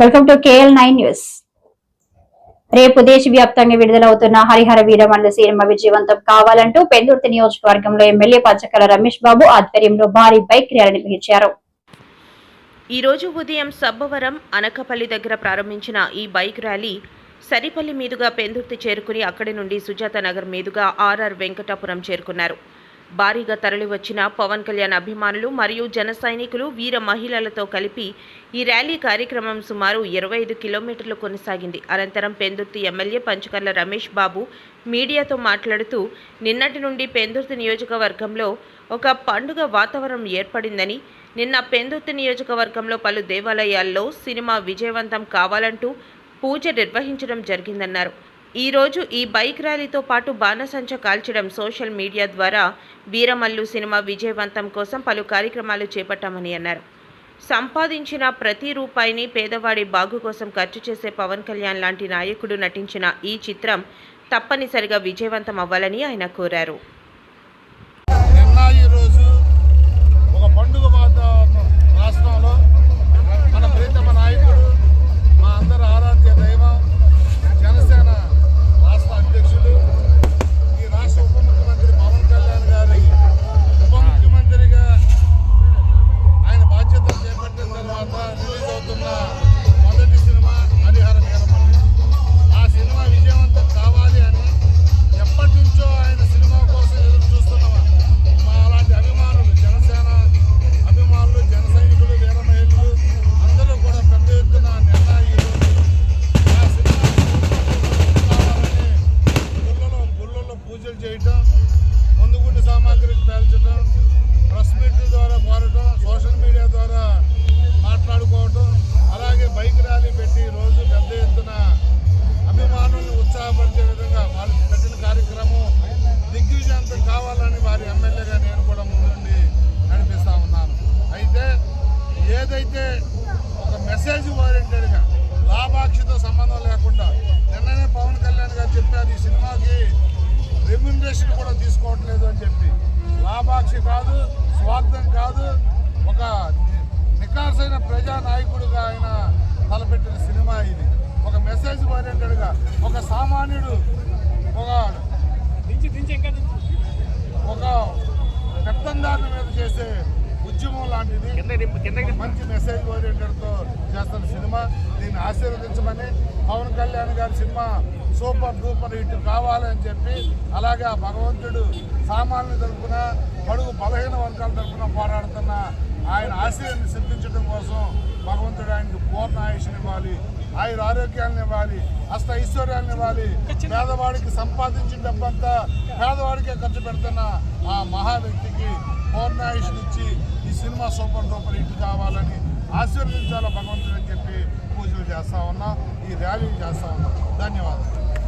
Welcome to KL nine news రేపు దేశవ్యాప్తంగా విడుదలవుతున్న Harihara Veeramallu cinema విజయవంతం కావాలంటూ పెందుర్తి నియోజకవర్గంలో ఎమ్మెల్యే పచ్చకల రమేష్ బాబు ఆధ్వర్యంలో భారీ బైక్ ర్యాలీ నిర్వహించారు. ఈ రోజు ఉదయం సబ్బవరం అనకపల్లి దగ్గర ప్రారంభించిన ఈ బైక్ ర్యాలీ సరిపల్లి మీదుగా పెందుర్తి చేరుకుని అక్కడి నుండి సుజాత నగర్ మీదుగా ఆర్ఆర్ వెంకటాపురం చేరుకున్నారు. భారీగా తరలివచ్చిన పవన్ కళ్యాణ్ అభిమానులు మరియు జన సైనికులు వీర మహిళలతో కలిపి ఈ ర్యాలీ కార్యక్రమం సుమారు ఇరవై ఐదు కిలోమీటర్లు కొనసాగింది. అనంతరం పెందుర్తి ఎమ్మెల్యే పంచకర్ల రమేష్ బాబు మీడియాతో మాట్లాడుతూ నిన్నటి నుండి పెందుర్తి నియోజకవర్గంలో ఒక పండుగ వాతావరణం ఏర్పడిందని నిన్న పెందుర్తి నియోజకవర్గంలో పలు దేవాలయాల్లో సినిమా విజయవంతం కావాలంటూ పూజ నిర్వహించడం జరిగిందన్నారు. ఈరోజు ఈ బైక్ ర్యాలీతో పాటు బాణసంచ కాల్చడం సోషల్ మీడియా ద్వారా వీరమల్లు సినిమా విజయవంతం కోసం పలు కార్యక్రమాలు చేపట్టామని అన్నారు. సంపాదించిన ప్రతి రూపాయిని పేదవాడి బాగు కోసం ఖర్చు చేసే పవన్ కళ్యాణ్ లాంటి నాయకుడు నటించిన ఈ చిత్రం తప్పనిసరిగా విజయవంతం అవ్వాలని ఆయన కోరారు. నిన్న ఈరోజు ఒక పండుగ ఏదైతే ఒక మెసేజ్ ఓరియంటెడ్గా లాభాక్షితో సంబంధం లేకుండా నిన్ననే పవన్ కళ్యాణ్ గారు చెప్పారు ఈ సినిమాకి రెమ్యునరేషన్ కూడా తీసుకోవట్లేదు అని చెప్పి. లాభాక్షి కాదు స్వార్థం కాదు ఒక నికార్సైన ప్రజా నాయకుడిగా ఆయన తలపెట్టిన సినిమా ఇది. ఒక మెసేజ్ ఓరియంటెడ్గా ఒక సామాన్యుడు ఒక ఒక పెత్తందారుల మీద చేసే ఉద్యమం లాంటిది. మంచి మెసేజ్ ఓరియంటెడ్తో చేస్తున్న సినిమా. దీన్ని ఆశీర్వదించమని పవన్ కళ్యాణ్ గారి సినిమా సూపర్ డూపర్ హిట్ కావాలని చెప్పి అలాగే భగవంతుడు సామాన్యుల తరపున పడుగు బలహీన వర్గాల తరపున పోరాడుతున్న ఆయన ఆశయాన్ని సిద్ధించడం కోసం భగవంతుడు ఆయనకు పూర్ణ ఆయుష్ని ఇవ్వాలి ఆయన ఆరోగ్యాలను ఇవ్వాలి అష్ట ఐశ్వర్యాలను ఇవ్వాలి. పేదవాడికి సంపాదించిన డబ్బంతా పేదవాడికే ఖర్చు పెడుతున్న ఆ మహా వ్యక్తికి పూర్ణాయుష్నిచ్చి సినిమా సూపర్ డూపర్ హిట్ కావాలని ఆశీర్వదించాలి భగవంతుడు అని చెప్పి పూజలు చేస్తా ఉన్నా ఈ ర్యాలీలు చేస్తా ఉన్నా. ధన్యవాదాలు.